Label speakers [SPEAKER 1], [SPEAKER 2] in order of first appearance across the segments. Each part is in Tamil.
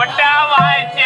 [SPEAKER 1] ಒಟ್ಟ ವಾಯ್ಚ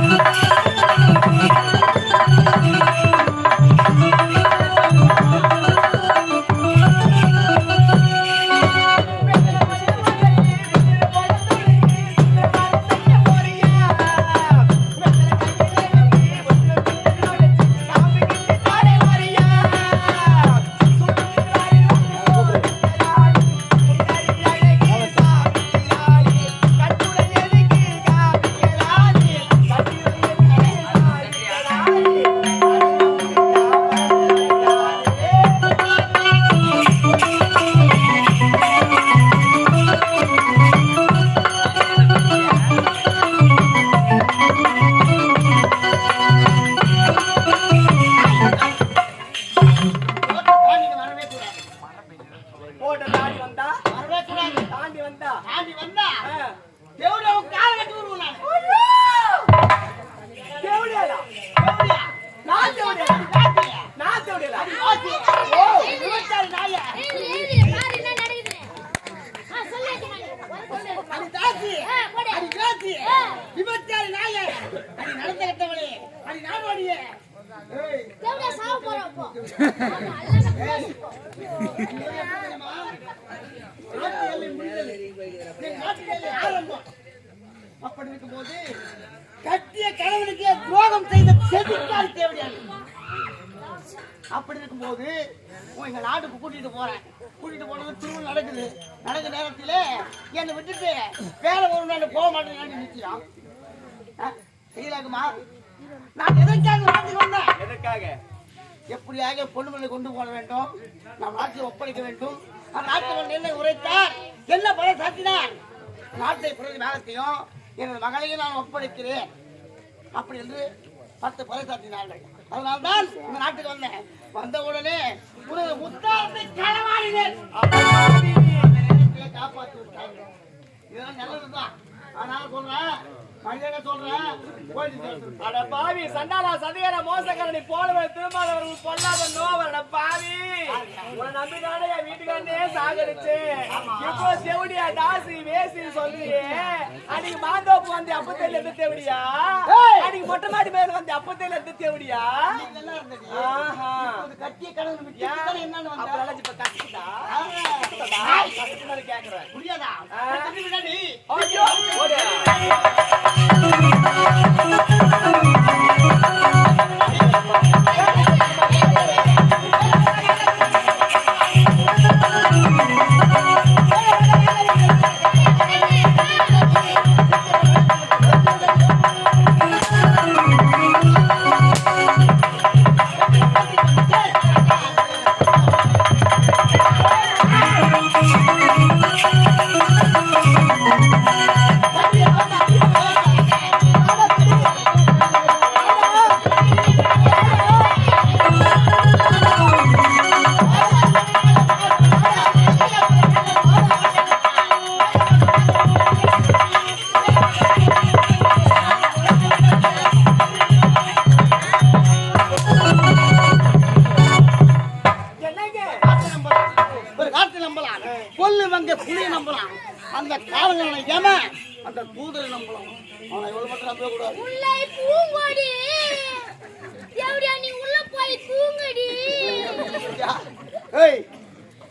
[SPEAKER 1] Thank you. நான் தேவடியா காட்டியா
[SPEAKER 2] நான் தேவடியாடா
[SPEAKER 1] ஓகே ஓ விபச்சாரி நாயா
[SPEAKER 3] எழுது, எழுது. பாரு என்ன நடக்குதுன்னு. ஆ, சொல்லு, சொல்லு.
[SPEAKER 1] அடி தாசி காசி
[SPEAKER 3] ஆ.
[SPEAKER 1] விபச்சாரி நாயா அடி நடந்த கட்டவளே அடி நாடோடியே ஏய்
[SPEAKER 3] தேவடியா சாவ போறோம் இப்போ. ஆமா, எல்லாம் பேசிப்போ.
[SPEAKER 1] நாட்டு எல்லை முடிந்தது என் நாட்டு எல்லை ஆரம்பம் அப்படி இருக்கும்போது கட்டிய கணவனுக்கே துரோகம் செய்த செதுக்காரி தேவடியாரு அப்படி இருக்கும்போது எங்க நாட்டுக்கு கூட்டிட்டு போறேன். கூட்டிட்டு போனது திருமணம் நடக்குது. நடக்க நேரத்துல என்னை விட்டுட்டு வேற ஒரு நாள் போக மாட்டேன்னு நிக்கிறான் செய்யலாக்குமா? நான் எதற்காக நாட்டுக்கு வந்தேன்
[SPEAKER 2] எதற்காக?
[SPEAKER 1] எப்படியாக பொண்ணுமலை கொண்டு போக வேண்டும்? நம் நாட்டை ஒப்படைக்க வேண்டும். நாட்டு என்ன உரைத்தார். என்ன பல சாத்தினார் நாட்டை பிறகு வேகத்தையும் எனது மகளையும் நான் ஒப்படைக்கிறேன். அப்படி என்று பத்து பறைசாத்தினார்கள் அதனால்தான் இந்த நாட்டுக்கு வந்தேன். வந்த உடனே உனது முத்தாரத்தை களவாடினேன். காப்பாற்றி விட்டார்கள் இதெல்லாம் நல்லதுதான். அதனால சொல்றேன்
[SPEAKER 2] அட பாவி சண்டாளா சதிகார மோசக்காரனை போலவர் திருமாதவர்கள் பொல்லாத நோவர் அட பாவி. உன்னை நம்பிதானே என் வீட்டுக்காரனே இப்போ செவடியா தாசி வேசி சொல்றியே அன்னைக்கு மாந்தோப்பு வந்து அப்பத்தையில இருந்து தேவடியா! அன்னைக்கு மொட்டை மாடி மேல வந்து அப்பத்தையில இருந்து தேவடியா?
[SPEAKER 1] கட்டிய? தானே என்னன்னு
[SPEAKER 2] இப்ப. கஷ்டமா கேக்குறேன்.
[SPEAKER 1] புரியாதா?
[SPEAKER 2] ஆ.
[SPEAKER 1] கட்டி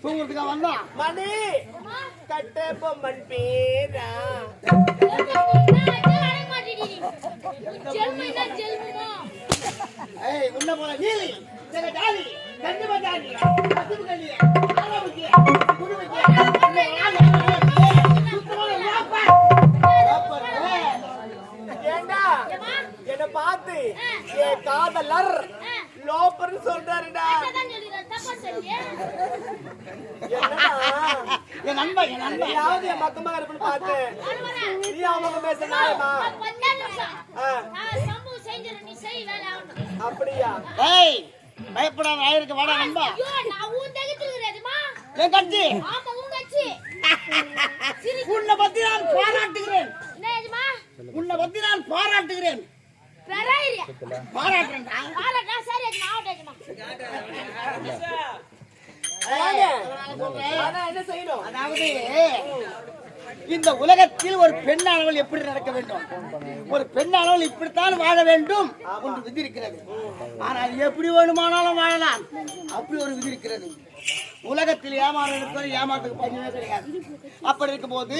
[SPEAKER 2] தூங்குறதுக்கா வந்தான்
[SPEAKER 1] மணி. கட்ட பொம்மன் பேரா.
[SPEAKER 2] ஏய் நீலி. ஜெக
[SPEAKER 1] பார்த்து என் காதலர் லோப்பர்னு சொல்றாருடா. என்னடா?
[SPEAKER 2] என் நண்பன் என் நண்பன்.
[SPEAKER 1] யாவது என் மக்கமா இருப்புன்னு பார்த்தேன் நீ அவங்க பேச நியாயமா ஆ, அப்படியா?
[SPEAKER 2] ஏய் பயப்படாத ஆயிருக்கு வாடா நண்பா. என் கட்சி உன்னை பத்தி நான் பாராட்டுகிறேன். உன்னை பத்தி நான் பாராட்டுகிறேன் பாராட்டுறேன்டா
[SPEAKER 1] வாங்க.
[SPEAKER 2] நான் சொல்றேன்.
[SPEAKER 1] ஆனா என்ன செய்யணும்
[SPEAKER 2] அதாவது இந்த உலகத்தில் ஒரு பெண்ணானவள் எப்படி நடக்க வேண்டும்? ஒரு பெண்ணானவள் இப்படித்தான் வாழ வேண்டும் ஒன்று விதி இருக்கிறது ஆனால் எப்படி வேணுமானாலும் வாழலாம். அப்படி ஒரு விதி இருக்கிறது. உலகத்தில் ஏமாறு இருக்கிறது ஏமாத்துக்கு பஞ்சமே கிடையாது. அப்படி இருக்கும்போது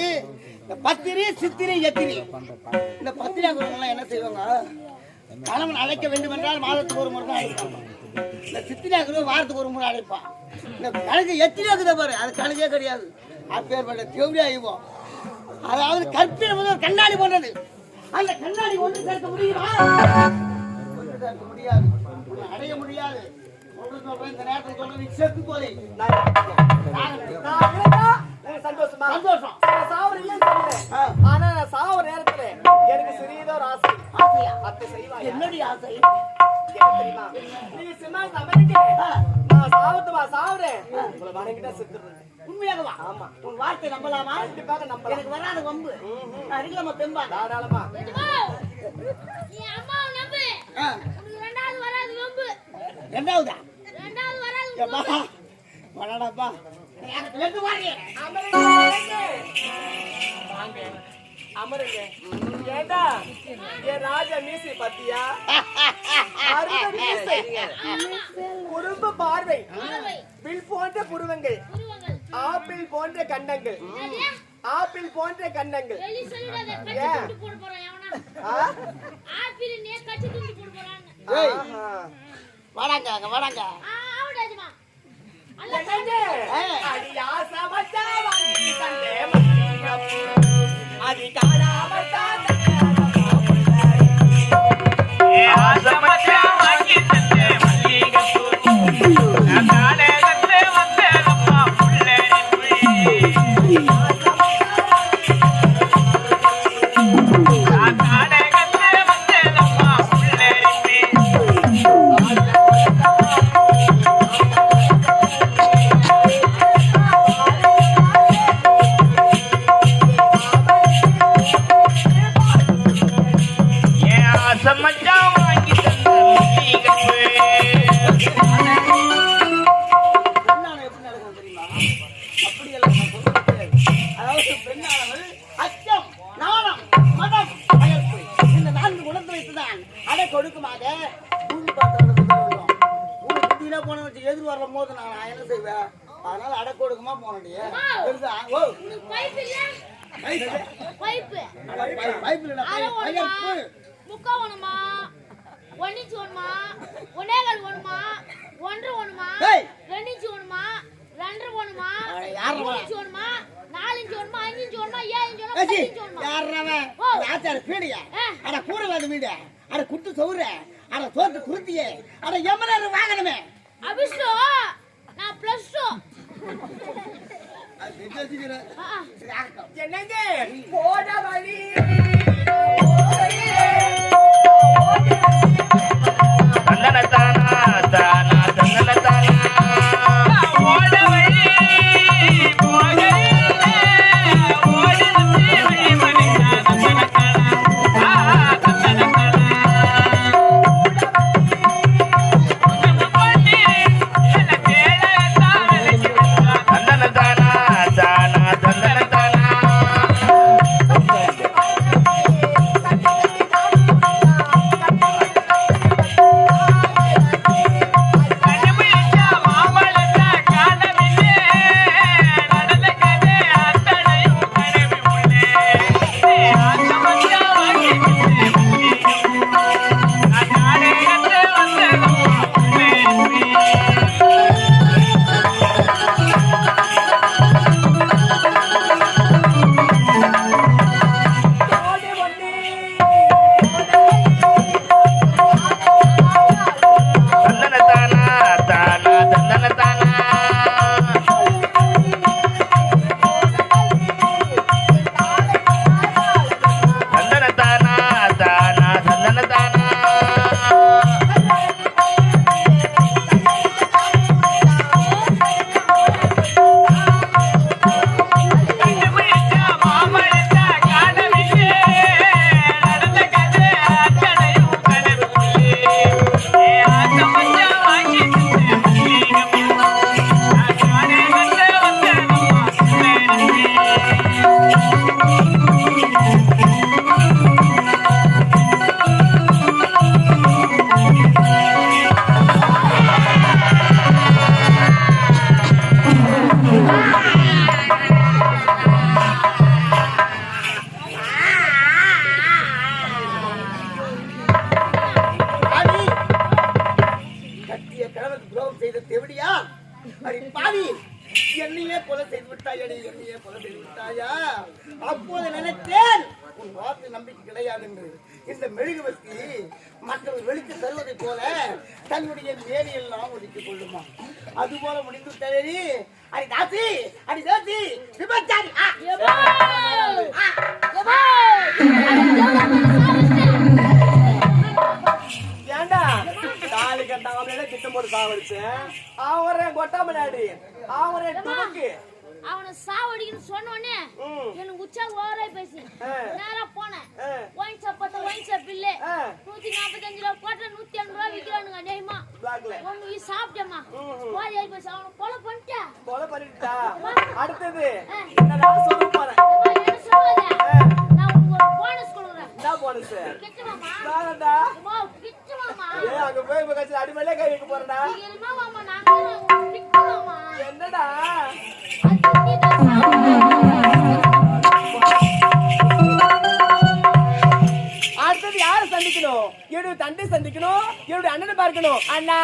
[SPEAKER 2] இந்த பத்திரி சித்திரை எத்திரி இந்த பத்திரியாக்குறவங்க என்ன செய்வாங்க? கணவன் அழைக்க வேண்டும் என்றால் மாதத்துக்கு ஒரு முறை. தான் அழைப்பாங்க இந்த சித்திரியாக்குறவங்க வாரத்துக்கு ஒரு முறை அழைப்பான். இந்த கழுகு எத்திரியாக்குத பாரு அது கழுகே கிடையாது. அப்பேற்பட்ட தேவடி ஆகிவோம் அதாவது வந்து ஒரு கண்ணாடி போன்றது. அந்த கண்ணாடி ஒன்று சேர்க்க முடியுமா? ஒன்று சேர்க்க முடியாது. அடைய முடியாது. இந்த நேரத்தில் சொல்றேன் செத்து போதே
[SPEAKER 1] சந்தோஷமா?
[SPEAKER 2] சந்தோஷம்.
[SPEAKER 1] நான் சாவர
[SPEAKER 2] ஆசையா ஆசை
[SPEAKER 1] தெரியுமா நீ சினிமா அமெரிக்க நான் சாவட்டுமா சாவுறேன் உங்களை வணங்கிட்டா செத்துறேன்
[SPEAKER 2] உண்மையாகவா
[SPEAKER 1] ஆமா.
[SPEAKER 2] உன் வார்த்தை நம்பலாமா
[SPEAKER 1] கண்டிப்பாக நம்பலாம்
[SPEAKER 2] எனக்கு வராத வம்பு நான் பெம்பா
[SPEAKER 1] தாராளமா
[SPEAKER 3] நீ நம்பு உனக்கு ரெண்டாவது வராது வம்பு
[SPEAKER 2] ரெண்டாவதா
[SPEAKER 3] ரெண்டாவது வராது
[SPEAKER 2] ஏப்பா வராடாப்பா
[SPEAKER 1] வாங்க அமருங்க ஏண்டா என் ராஜா மீசி பத்தியா? மீசை. குறும்பு பார்வை.
[SPEAKER 3] பார்வை
[SPEAKER 1] வில் போன்ற புருவங்கள். ஆப்பிள் போன்ற கண்டங்கள்? ஆப்பிள் போன்ற கண்டங்கள்
[SPEAKER 3] வெளி சொல்லிடாத கட்சி
[SPEAKER 1] ஏன்?
[SPEAKER 3] துண்டு போட போறான்
[SPEAKER 1] அடி
[SPEAKER 2] பயர்ப்பு
[SPEAKER 3] முக்கா வேணுமா ஒன்னிச்சு வேணுமா ஒன்னேகால் வேணுமா ஒன்றரை வேணுமா
[SPEAKER 2] ஏய்.
[SPEAKER 3] ரெண்டு இன்ச்சு வேணுமா ரெண்டரை வேணுமா
[SPEAKER 2] அட, யார்
[SPEAKER 3] மூணு
[SPEAKER 2] வேணும்?
[SPEAKER 3] இன்ச்சு வேணுமா நாலு இன்ச்சு வேணுமா அஞ்சு வேணுமா ஏழு
[SPEAKER 2] ஏச்சி,
[SPEAKER 3] பத்து? ஓ.
[SPEAKER 2] அந்த ஆச்சார பீடியா? அட கூடவாது வீடு. அட குட்டு சவுற அட தோத்து குருத்தியே. அட எம்மனர் வாங்கணுமே?
[SPEAKER 3] அபிஷ்டு நான் பிளஸ் டூ
[SPEAKER 1] என்னங்க? போட வழி.
[SPEAKER 4] கட்டிய கணவன் துரோகம் செய்த தெவிடியா?
[SPEAKER 2] பாவி என்னையே கொலை செய்து விட்டாயா என்னையே கொலை செய்து விட்டாயா? அப்போது நினைத்தேன் உன் வார்த்தை நம்பிக்கை கிடையாது என்று. இந்த மெழுகுவத்தி மக்கள் வெளித்து தருவதை போல தன்னுடைய வேலையெல்லாம் ஒதுக்கிக் கொள்ளுமா? அது போல முடிந்து தேடி அடி தாசி அடி தாசி விபச்சாரி
[SPEAKER 1] திட்டம் போட்டு சாவடிச்சு? அவரே கொட்டாமலாடி அவரே துணுக்கு.
[SPEAKER 3] அவனை உடனே
[SPEAKER 1] ம்.
[SPEAKER 3] எனக்கு உச்சா ஓவரா பேசி. நேரா போனேன். ஒயின் ஷாப் பார்த்தா ஒயின் ஷாப் இல்ல. நூத்தி நாற்பத்தஞ்சு ரூபா போட்டா நூத்தி ஐம்பது ரூபா விக்கிறானுங்க அநேகமா
[SPEAKER 1] பிளாக்ல
[SPEAKER 3] ஒண்ணு சாப்பிட்டேம்மா. போய் போய் அவனை கொலை
[SPEAKER 1] பண்ணிட்டா? அடுத்தது. அடிமேலே கை வைக்க
[SPEAKER 3] கிட்டுவாமா
[SPEAKER 1] என்னடா. அடுத்தது யாரை சந்திக்கணும்? என்னுடைய தந்தை சந்திக்கணும். என்னுடைய அண்ணனை பார்க்கணும். அண்ணா!